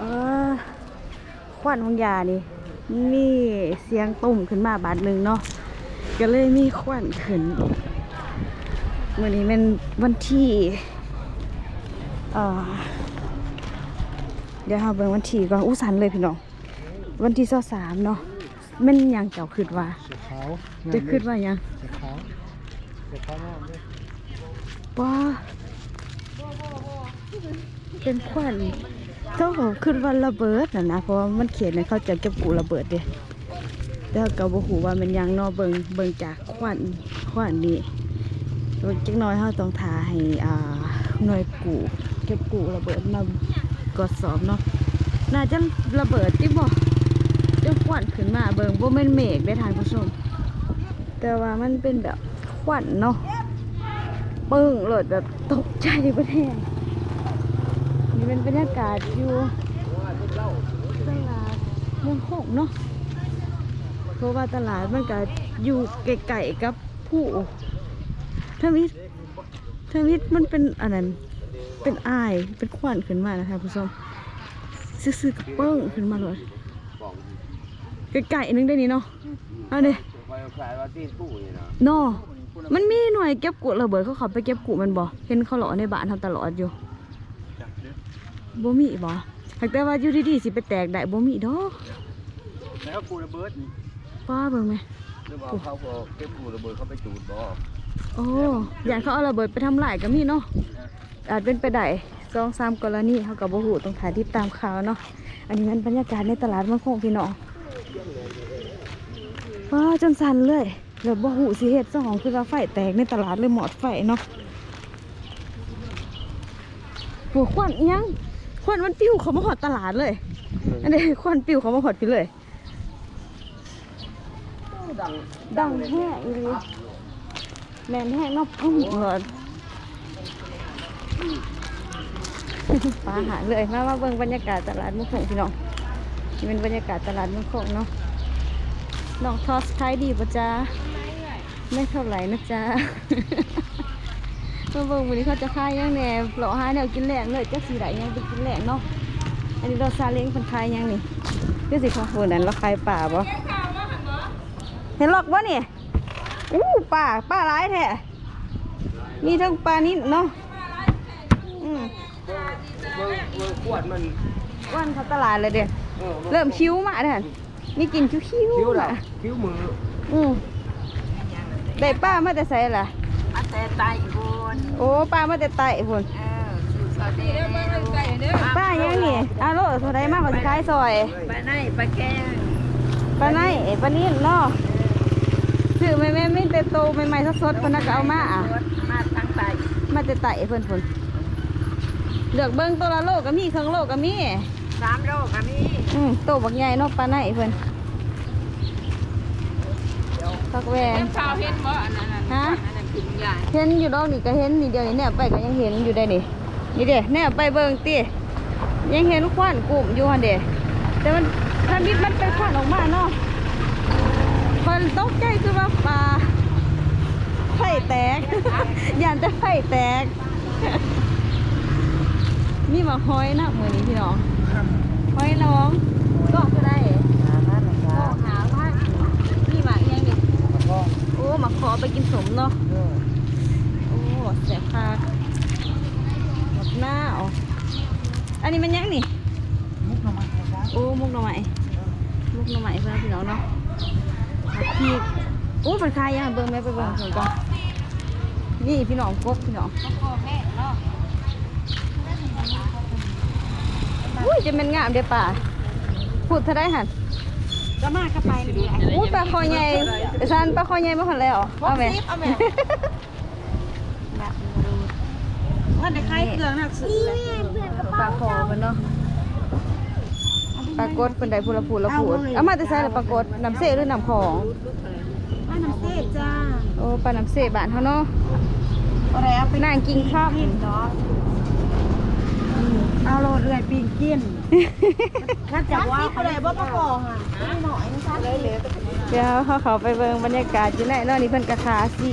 อควันของยานี่มีเสียงตุ่มขึ้นมาบาดหนึ่งเนาะก็เลยมีควันขึ้นวันนี้เป็นวันที่เดี๋ยวเราเบิ่งวันที่ก่อนอู้สันเลยพี่น้องวันที่สามเนาะมันยังเจ้าคิดว่าเสียขาวจะคิดว่ายังว้าเป็นควัน เจ้าขึ้นว่าระเบิดนะนะเพราะว่ามันเขียนในเขาจะเก็บกูระเบิดเด้แล้วก็บ่ฮู้ว่ามันยังนอเบิงเบิงจากควันควันนี้จักน้อยเฮาต้องทาให้อ่าหน่วยกูเก็บกูระเบิดมากดสอบเนาะน่าจะระเบิดติบ่จะควันขึ้นมาเบิงบ่แม่นเมฆได้ทานผู้ชม แต่ว่ามันเป็นแบบควันเนาะปึ้งโหลดแบบตกใจประเทศ นี่เป็นบรรยากาศอยู่ตลาดเมืองโขงเนาะเพราะว่าตลาดมันก็อยู่ไกลๆกับผู้ทวิตทวิตมันเป็นอันนั้นเป็นอายเป็นควันขึ้นมานะคะผู้ชมซื่อๆกับเปิ้งขึ้นมาเลยไกลๆนึงได้นี่เนาะเอาดิคอยคลายว่าตีนผู้นี่นอมันมีหน่วยเก็บกุระเบิดเขาเขาไปเก็บกุมันบ่เห็นเขาหล่อในบ้านทำตลอดอยู่ บ่มีบ่หากแต่ว่าอยู่ดีๆสิไปแตกได้บ่มีดอกแล้วกูระเบิดนี่ป้าเบิ่งไหมหรือว่าเขาก็เก็บกูระเบิดเขาไปจูดบ่โอ้ยานเขาเอาระเบิดไปทำลายก็มีเนาะอาจเป็นไปได้สองสามกรณีเขากับบ่ฮู้ต้องถ่ายติดตามข่าวเนาะอันนี้มันบรรยากาศในตลาดมันคงพี่น้องว้าจนสั่นเลยแล้วบ่ฮู้สิเฮ็ดซะของคือว่าไฟแตกในตลาดเลยหมอดไฟเนาะหัวควันอิหยัง ควันมันปิวเขามาหอดตลาดเลย อันนี้ควันปิวเขามาหอดพี่เลย ดังแห้งอีหลีแมนแห้งเนอกพุ่งหลอดปลาหาเลยมามาเบิ่งบรรยากาศตลาดมุกหงพี่น้องนี่เป็นบรรยากาศตลาดมุกหงเนาะน้องทอสขายดีปะจ๊ะไม่เท่าไหร่นะจ๊ะ มาเบิ่งวันนี้เขาจะขายหยังแหน่เลาะหาแนวกินแหลงเลยจักสีไหนยังเป็นกินแหลงเนาะ อันนี้เราซาเล้งเป็นขายหยังนี่คือสิของคนนั้นเราขายป่าบ่เห็นหรอกบ่นี่อู้ป่าป่าร้ายแท้มีทั้งปลานิ่เนาะอืมเบิ่งเบิ่งเบิ่งขวดมันวันเขาตลาดเลยเด้อเออเริ่มคิ้วมาเด้อมีกลินคิ้วคิ้วคิ้วๆละมาคิ้วมืออืมได้ป้ามาแต่ไสล่ะ มาแต่ไต่บนโอ้ป้ามาแต่ไต่พุ่นเออสู่สอดเด้อมาไต่เด้อป้ายังนี่อาโลเท่าไดมากกว่าสิขายซอยปลาไหนปลาแกงปลาไหนปลานิ่เนาะซื้อแม่แม่ไม่แต่โตใหม่ๆสดๆเพิ่นน่ะก็เอามาอะรถมาทางไต่มาแต่ไต่เพิ่นพุ่นเลือกเบิ่งตัวละโลก็มีเครื่องโลก็มี สามโลก็มีอืมโตบักใหญ่เนาะปลาไหนเพิ่นพักแวนข้าวเห็นบ่อันนั้นฮะอันนั้นกิน ยาเห็นอยู่ดอกนี่ก็เห็นนี่เดียวนี่แนบไปก็ยังเห็นอยู่ได้นี่นี่เด้แนบไปเบิ่งติยังเห็นควันกลุ่มอยู่หั่นเด้แต่มันถ้านิดมันเป็นควันออกมาเนาะเพิ่นตกใจคือว่าปลาไฟแตกย่านแต่ไฟแตกมีหมาห้อยนะมือนี้พี่น้องห้อยน้องก็จะได้ก็หาว่ามีหมากยังนี่โอ้ห มาขอไปกินสมเนาะโอ้แสบคากหมดหน้าอ๋ออันนี้มันยังนี่มุกน้ำมันนะครับโอ้มุกหน่อไม้มุกหน่อไม้เพื่อนพี่น้องเนาะผักพีกโอ้เป็นคายยังเบิ่งแม่ไปเบิ่งถึงก่อนนี่พี่น้องกบพี่น้องอุ้ยจะเป็นงามเดี๋ยวป่าพูดเท่าได้หัน ก็มากระไปนี่อุ้ยปลาคอใหญ่ซันปลาคอใหญ่มาหันแล้วเอาไหมเอาแม่ว่าได้คล้ายเครื่องนักสือปลาคอมันเนาะปลากดคนใดพูดละพูดละพูดเอามาแต่ใส่ละปลากดน้ำเสหรือน้ำของว่าน้ำเทศจ้าโอ้ปลาน้ำเสบ้านเขาเนาะอะไรเอาไปนางกินข้าวกินดอกเอาโลดเอื่อยปีนกิน ถ้าจะว่าอะไรบ่ประกองอะหน่อยนะคะเลยเหลือเดี๋ยวเขาเขาไปเบิ่งบรรยากาศอยู่ไหนเนาะนี่เพิ่นกระขาสิ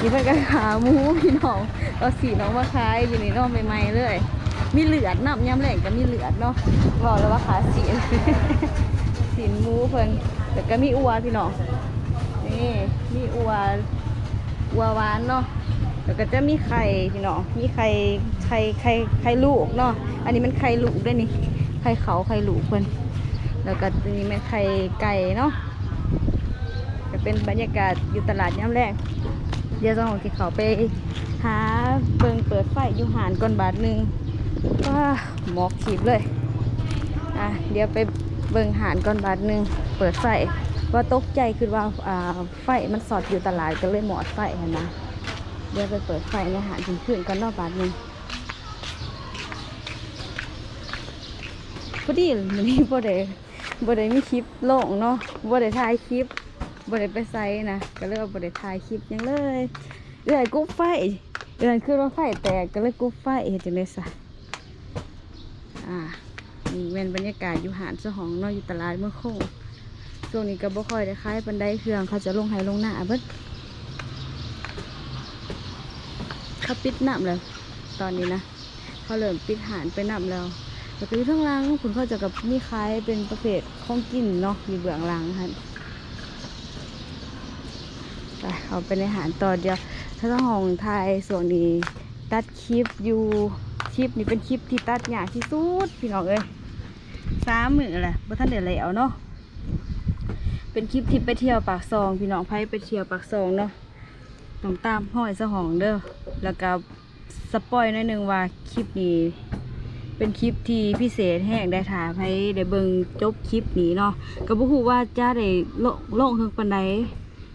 นี่เพิ่นกระขาหมูพี่น้องเอาสีน้องมาขายอยู่นี่เนาะใหม่ๆเลย มีเหลือดน้ำยำแหล่งก็มีเหลือดเนาะบอกแล้วว่าขาสีสีหมูเพิ่นแต่ก็มีอัวพี่น้องนี่มีอัวอัวหวานเนาะแล้วก็จะมีไข่พี่น้องมีไข่ไข่ไข่ไข่ลูกเนาะอันนี้มันไข่ลูกด้วยนี่ ไข่เขาไข่ลูกเพิ่นแล้วก็ตัวนี้เป็นไข่ไก่เนาะก็เป็นบรรยากาศอยู่ตลาดยามแรก เดี๋ยวจะของที่เขาไปหาเบิงเปิดไฟอยู่หานก่อนบาทหนึ่งว้าหมอกขีบเลยอะเดี๋ยวไปเบิงหานก่อนบาทหนึ่งเปิดไฟว่าตกใจคือว่าอ่าไฟมันสอดอยู่ตลาดก็เลยหมอดไฟเห็นนะเดี๋ยวไปเปิดไฟในหานถึงขึ้นก่อนนอกบาทหนึ่ง พอดีมันนี้บ่ได้บ่ได้มีคลิปลงเนาะบ่ได้ถ่ายคลิปบ่ได้ไปใส่นะก็เลยบ่ได้ถ่ายคลิปยังเลยเอื้อยกุ๊บไฟเอื้อยคือว่าไฟแตกก็เลยกุ๊บไฟเฮ็ดจังได๋ซะอ่านี่เป็นบรรยากาศอยู่หาดเจ้าของเนอกอยู่ตลาดเมื่อโคงช่วงนี้ก็บ่ค่อยได้ขายปันไดเครื่องเขาจะลงไห้ลงหน้าเบิดเขาปิดน้ำแล้วตอนนี้นะเขาเริ่มปิดหานไปน้ำแล้ว แล้วก็อยู่ข้างล่างคุณเข้าจะกับมีขายเป็นประเภทของกินเนาะอยู่เบื้องหลังฮะไปเขาไปในหานต่อเดียว ถ้าต้องห้องไทยส่วนนี้ตัดคลิปอยู่คลิปนี้เป็นคลิปที่ตัดยากที่สุดพี่น้องเอ้ยสามมือแหละบ่ท่านเดือดแล้วเนาะเป็นคลิปที่ไปเที่ยวปากซอง พี่น้องไพ่ไปเที่ยวปากซองเนาะต้องตามห้อยสะหองเด้อแล้วก็สปอยหน่อยหนึงว่าคลิปนี้ เป็นคลิปที่พิเศษแห้งได้ถ่ายให้ได้เบิงจบคลิปนี้เนาะก็บ่ฮู้ว่าจะได้ลงลงถึงปานใด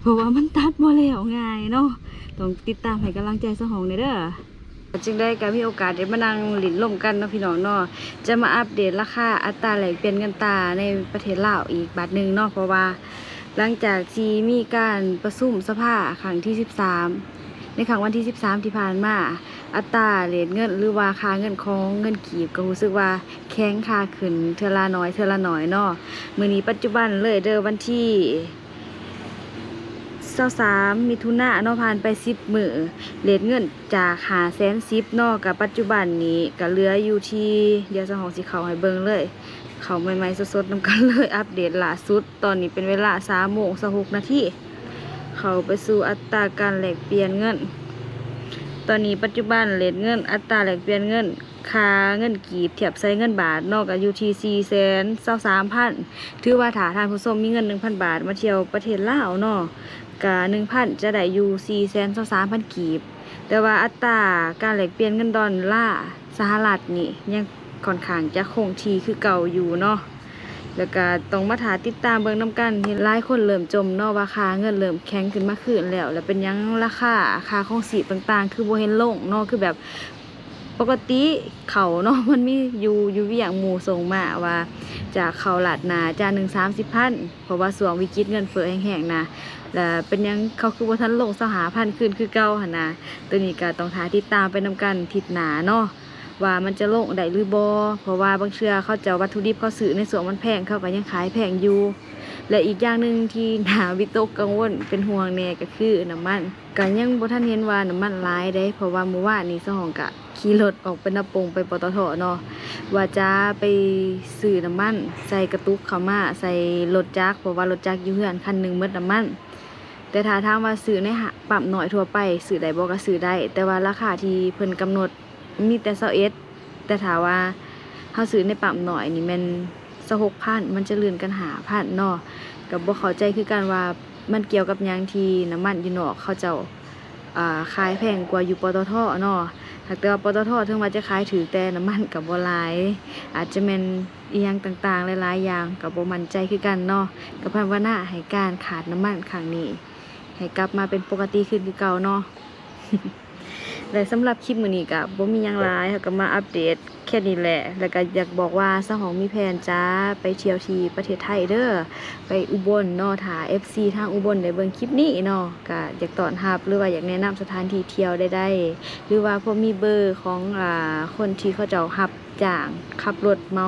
เพราะว่ามันตัดบ่แล้วง่ายเนาะต้องติดตามให้กำลังใจสหองเด้อเด้อจึงได้ก็มีโอกาสได้มานั่งหลินลมกันเนาะพี่น้องเนาะจะมาอัปเดตราคาอัตราแลกเปลี่ยนเงินตาในประเทศลาวอีกบาทหนึ่งเนาะเพราะว่า หลังจากที่มีการประชุมสภาครั้งที่ 13 ในครั้งวันที่ 13 ที่ผ่านมา อัตราเรทเงินหรือว่าค่าเงินของเงินกีบก็รู้สึกว่าแข็งค่าขึ้นเทอละน้อยเทอละน้อยเนาะมื้อนี้ปัจจุบันเลยเด้อวันที่23มิถุนายนเนาะผ่านไป 10มื้อเรทเงินจาก510,000เนาะกับปัจจุบันนี้ก็เหลืออยู่ที่เดี๋ยวเจะของสิเข้าให้เบิ่งเลยเขาใหม่ๆสดๆนำกันเลยอัปเดตล่าสุด ตอนนี้เป็นเวลา3โมง26นาทีเขาไปสู่อัตราการแลกเปลี่ยนเงิน ตอนนี้ปัจจุบันเลทเงินอัตราแลกเปลี่ยนเงินค่าเงินกีบเทียบใส่เงินบาทนอกจากอยู่ที่สี่แสนเศร้าสามพันถือว่าถาทานผู้ชมมีเงินหนึ่งพันบาท มาเที่ยวประเทศลาวเนาะกะหนึ่งพันจะได้อยู่สี่แสนเศร้าสามพันกีบ แต่ว่าอัตราการแลกเปลี่ยนเงินดอลลาร์สหรัฐนี่ยังค่อนข้างจะคงทีคือเก่าอยู่เนาะ แล้วก็ต้องมาถาติดตามเบิ่งน้ำกันที่หลายคนเริ่มจมเนาะว่าค่าเงินเริ่มแข็งขึ้นมาขึ้นแล้ว แล้วเป็นยังราคาค่าของสีต่างๆ คือบ่เห็นลงเนาะคือแบบปกติเขาเนาะมันมีอยู่อยู่เวียงหมู่ส่งมาว่า จากเขาหลาดนาจานหนึ่งสามสิบพันเพราะว่าสวงวิกฤตเงินเฟ้อแห้งๆนะแล้วเป็นยังเขาคือว่าทันลงสหาพันขึ้นคือเก่าหนะตัวนี้ก็ต้องถาติดตามไปนำกันทิศหนาเนาะ ว่ามันจะลงได้หรือบ่เพราะว่าบางเชื่อเขาจะวัตถุดิบเขาซื้อในสวนมันแพงเขาก็ยังขายแพงอยู่ และอีกอย่างหนึ่งที่นาวิตกกังวลเป็นห่วงแน่ก็คือน้ำมันก็ยังบ่ทันเห็นว่าน้ำมันหลายได้ เพราะว่าเมื่อวานนี้สหองกะขี่รถออกไปนาปงไปปตทเนาะว่าจะไปซื้อน้ำมัน ใส่กระตุกเขามาใส่รถจักรเพราะว่ารถจักรอยู่เฮือนคันหนึ่งหมดน้ำมันแต่ถ้าถามว่าซื้อในหาปั๊มน้อยทั่วไปซื้อได้บ่ก็ซื้อได้ แต่ว่าราคาที่เพิ่นกำหนด มีแต่21แต่ถ้าว่าเฮาซื้อในปั๊มหน้อยนี่ม่น26,000มันจะเลื่อนกันหาพันนาะก็บ่เข้าใจคือกันว่ามันเกี่ยวกับยังทีน้ำมันอยู่นอกเขาเจ้าขายแพงกว่าอยู่ปตทเนาะหากแต่ว่าปตทถึงว่าจะขายถือแต่น้ำมันก็บ่หลาย อาจจะแม่นอียงต่างๆ หลายๆอย่างก็บ่มั่นใจคือกันเนาะก็ภาวนาให้การขาดน้ำมันครั้งนี้ ให้กลับมาเป็นปกติขึ้นคือเก่าเนาะ และสำหรับคลิปมื้อนี้ก็บ่มีหยังหลายค่ะก็มาอัปเดต แค่นี้แหละ แล้วก็อยากบอกว่าสหองมีแผนจ้าไปเที่ยวที่ประเทศไทยเด้อ ไปอุบลนาะถ้า FC ทางอุบลได้เบิ่งคลิปนี้เนาะก็อยากต้อนรับหรือว่าอยากแนะนำสถานที่เที่ยวได้ได้หรือว่าพอมีเบอร์ของอ่าคนที่เขาเจ้ารับจ้างขับรถเมา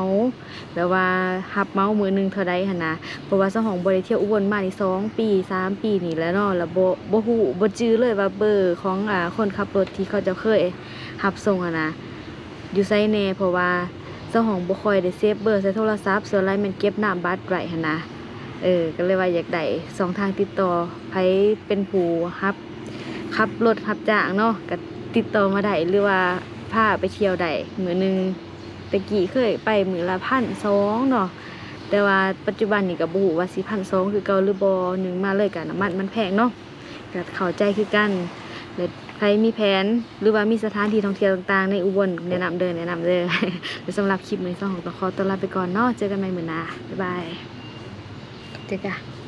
แบบว่าหับเมาส์มือหนึ่งเท่าใดหนะเพราะว่าสหองบ่ได้เที่ยวอุบลมาในสองปีสามปีนี่แล้วเนาะแล้วโบ่บ่ฮู้บ่จื้อเลยว่าเบอร์ของอ่าคนขับรถที่เขาจะเคยหับส่งอะนะ อยู่ไซแน่เพราะว่าเจ้าของบ่ค่อยได้เซฟเบอร์ใส่โทรศัพท์ส่วนหลายมันเก็บน้ำบัตรไว้หั่นนะเออก็เลยว่าอยากได้สองทางติดต่อไผเป็นผู้รับขับรถรับจ้างเนาะก็ติดต่อมาได้หรือว่าพาไปเที่ยวได้มือหนึงตะกี้เคยไปมือละพันสองเนาะแต่ว่าปัจจุบันนี่ก็บ่ฮู้ว่าสิพันสองคือเกาหรือบ่หนึ่งมาเลยก็น้ำมันมันแพงเนาะก็เข้าใจคือกันแล้ว ใครมีแผนหรือว่ามีสถานที่ท่องเที่ยวต่างๆ ในอุบลแนะนำเดินแนะนำเดินแล้วสำหรับคลิปนี้ต้องขอตัวลาไปก่อนเนาะเจอกันใหม่เหมือนนาบ๊ายบายเจอกัน